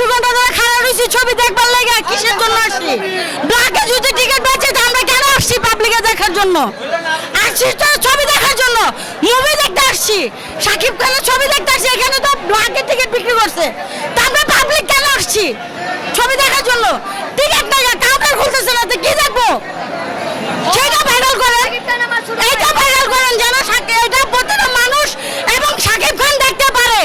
দু ঘণ্টা ধরে খারাপ রয়েছি ছবি দেখবার লাগে কিসের জন্য আসছি ব্ল্যাকে যদি টিকিট বেচে আমরা কেন আসছি পাবলিকে দেখার জন্য? আসছি তো ছবি দেখার জন্য। মুভি দেখতে আসছি। সাকিব খানের ছবি দেখতে আসছি এখানে তো ব্ল্যাকে টিকিট বিক্রি করছে। তা আমরা পাবলিক কেন আসছি? ছবি দেখার জন্য। টিকিট নাই কাউন্টার খুলতেছে না তো কি দেখব? সেটা ভাইরাল করেন এইটা ভাইরাল করেন যেন সাকিব এটা প্রতিটা মানুষ এবং সাকিব খান দেখতে পারে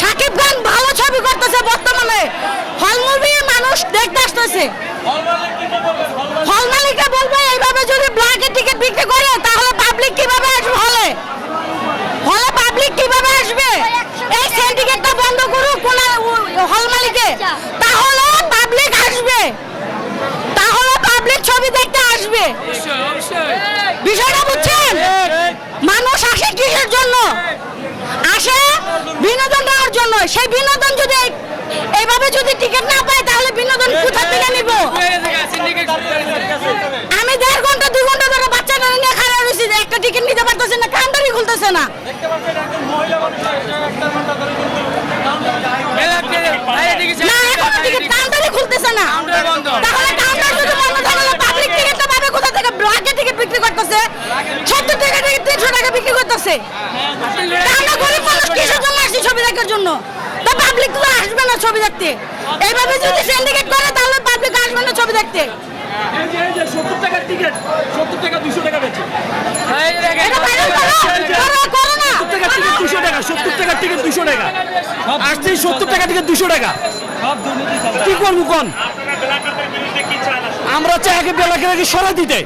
সাকিব খান ভালো ছবি করতেছে বর্তমানে হল মুভি মানুষ আসতেছে হল মালিকরা বলবে, এইভাবে যদি ব্ল্যাকের টিকিট বিক্রি করে, তাহলে পাবলিক কীভাবে আসবে হলে? হলে পাবলিক কীভাবে আসবে? এই টিকিটটা বন্ধ করুক কোন হল মালিকে। তাহলে পাবলিক আসবে। তাহলে পাবলিক ছবি দেখতে আসবে। বিষয়টা বুঝছেন? মানুষ আসে কিসের জন্য? আসে বিনোদন নেওয়ার জন্য। সেই বিনোদন যদি এইভাবে যদি টিকিট না পায়, তাহলে বিনোদন কোথা থেকে নিব? আমি দেড় ঘণ্টা, দুই ঘণ্টা ধরে বাচ্চাটা নিয়ে খারাপ রয়েছি একটা টিকিট নিতে পারতেছে না কাউন্টারই খুলতেছে না। না না। থেকে টাকা তিনশো টাকা বিক্রি করতেছে। ছবি দেখার জন্য? পাবলিক তো আসবে না ছবি দেখতে। এইভাবে যদি সিন্ডিকেট করে তাহলে পাবলিক আসবে না ছবি দেখতে। এই যে এই সত্তর টাকার টিকিট সত্তর টাকা দুশো টাকা বেচে। এটা ভাইরাল করো করো করো না। সত্তর টাকার টিকিট দুশো টাকা সত্তর দুশো টাকা। আসছে সত্তর টাকা টিকিট দুশো টাকা। কি করব কোন? আমরা চাই আগে বেলাকে আগে সরা দিতে।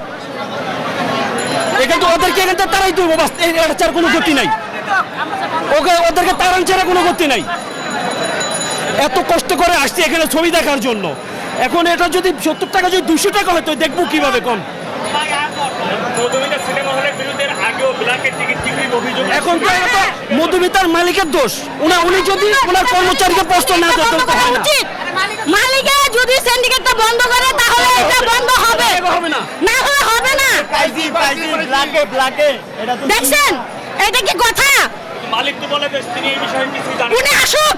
এখানে তো ওদেরকে এখান থেকে তারাই তুলবো বাস এটা ছাড়া কোনো গতি নাই। ওকে ওদেরকে তারান ছাড়া কোনো গতি নাই। এত কষ্ট করে আসছে এখানে ছবি দেখার জন্য। এখন এটা যদি সত্তর টাকা যদি দুশো টাকা হয় তো দেখব কীভাবে কম। মধুমিতা সিনেমা হলের বিরুদ্ধে আগেও ব্ল্যাকের টিকিট বিক্রির অভিযোগ এখন তো এটা মধুমিতার মালিকের দোষ। উনি উনি যদি ওনার কর্মচারীকে প্রশ্ন না তাহলে তো হয় না। মালিকে যদি সিন্ডিকেটটা বন্ধ করে তাহলে এটা বন্ধ হবে। হবে না। না হলে হবে না। দেখছেন? এটা কি কথা? মালিক তো বলে তিনি এই বিষয়ে কিছু জানেন উনি আসুক।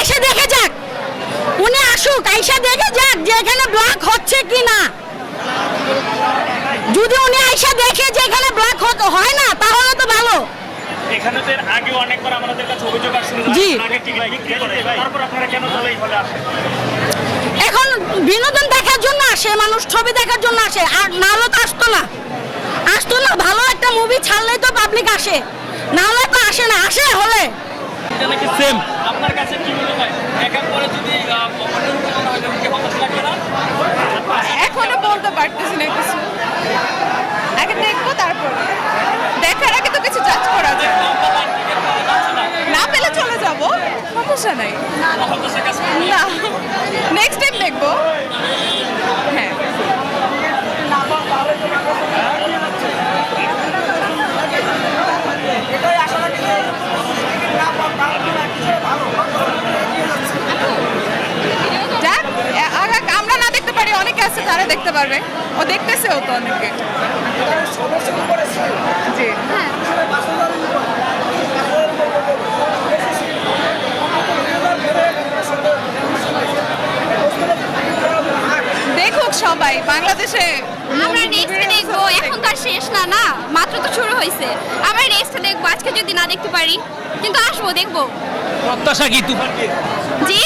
এসে দেখে যাক। উনি আসুক আইসা দেখে যাক যে এখানে ব্লক হচ্ছে কি না যদি উনি আইসা দেখে যে এখানে ব্লক হয় না তাহলে তো ভালো। এখানে তো আগে অনেকবার আমাদের কাছে অভিযোগ আসছিল জি। আগে টিকিট তারপর আপনারা কেন তাহলে হলে আসেন? এখন বিনোদন দেখার জন্য আসে মানুষ ছবি দেখার জন্য আসে আর না হলে তো আসতো না। আসতো না ভালো একটা মুভি ছাড়লেই তো পাবলিক আসে। না হলে তো আসে না আসে হলে। সেম আপনার কাছে কি মনে হয়? একা পরে যদি এখনও বলতে পারতেছি না কিছু। আগে দেখব তারপর। দেখার আগে তো কিছু জাজ করা যায়। না। পেলে চলে যাব। সমস্যা নাই না নেক্সট টাইম দেখব হ্যাঁ যাক এ- আর আমরা না দেখতে পারি অনেকে আছে তারা দেখতে পারবে। ও দেখতেছেও তো অনেকে। জি। দেখুক সবাই বাংলাদেশে আমরা নেক্সট দেখব হচ্ছে, এখন তো আর শেষ না না মাত্র তো শুরু হয়েছে। আমরা নেক্সট দেখব আজকে যদি না দেখতে পারি কিন্তু আসব দেখব। প্রত্যাশা কি তুফান জি?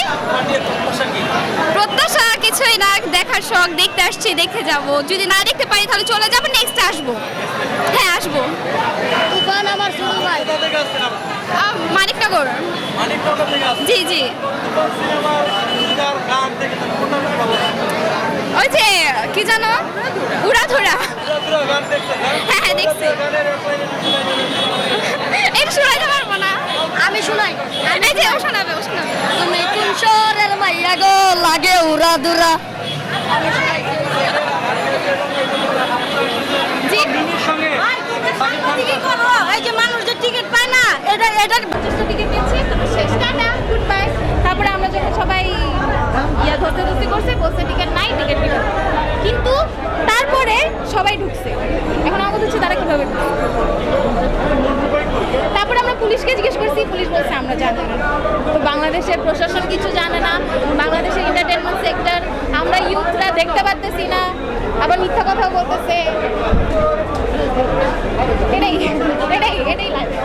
প্রত্যাশা কিছুই না দেখার শখ দেখতে আসছি দেখে যাব। যদি না দেখতে পারি তাহলে চলে যাব নেক্সট আসব। হ্যাঁ আসব। আহ, মানিকনগর জি জি। ওই যে কি জানো উড়াধুরা। হ্যাঁ হ্যাঁ দেখছি এটা শোনাইতে পারব না আমি শুনাই এই যে ও শোনাবে ও শোনাবে তুমি কোন শহরের মাইয়া গো লাগে উড়া দুরা জি এই যে মানুষ যে টিকিট পায় না এটা এটা টিকিট দিচ্ছি তারপর আমরা যখন সবাই ইয়া ধরতে ধরতে করছে বলছে টিকিট নাই টিকিট কিন্তু তারপরে সবাই ঢুকছে। এখন আমাদের হচ্ছে তারা কীভাবে তারপরে আমরা পুলিশকে জিজ্ঞেস করছি পুলিশ বলছে আমরা জানি না। তো বাংলাদেশের প্রশাসন দেখতে পারতেছি না আবার মিথ্যা কথাও বলতেছে। এটাই এটাই এটাই লাগে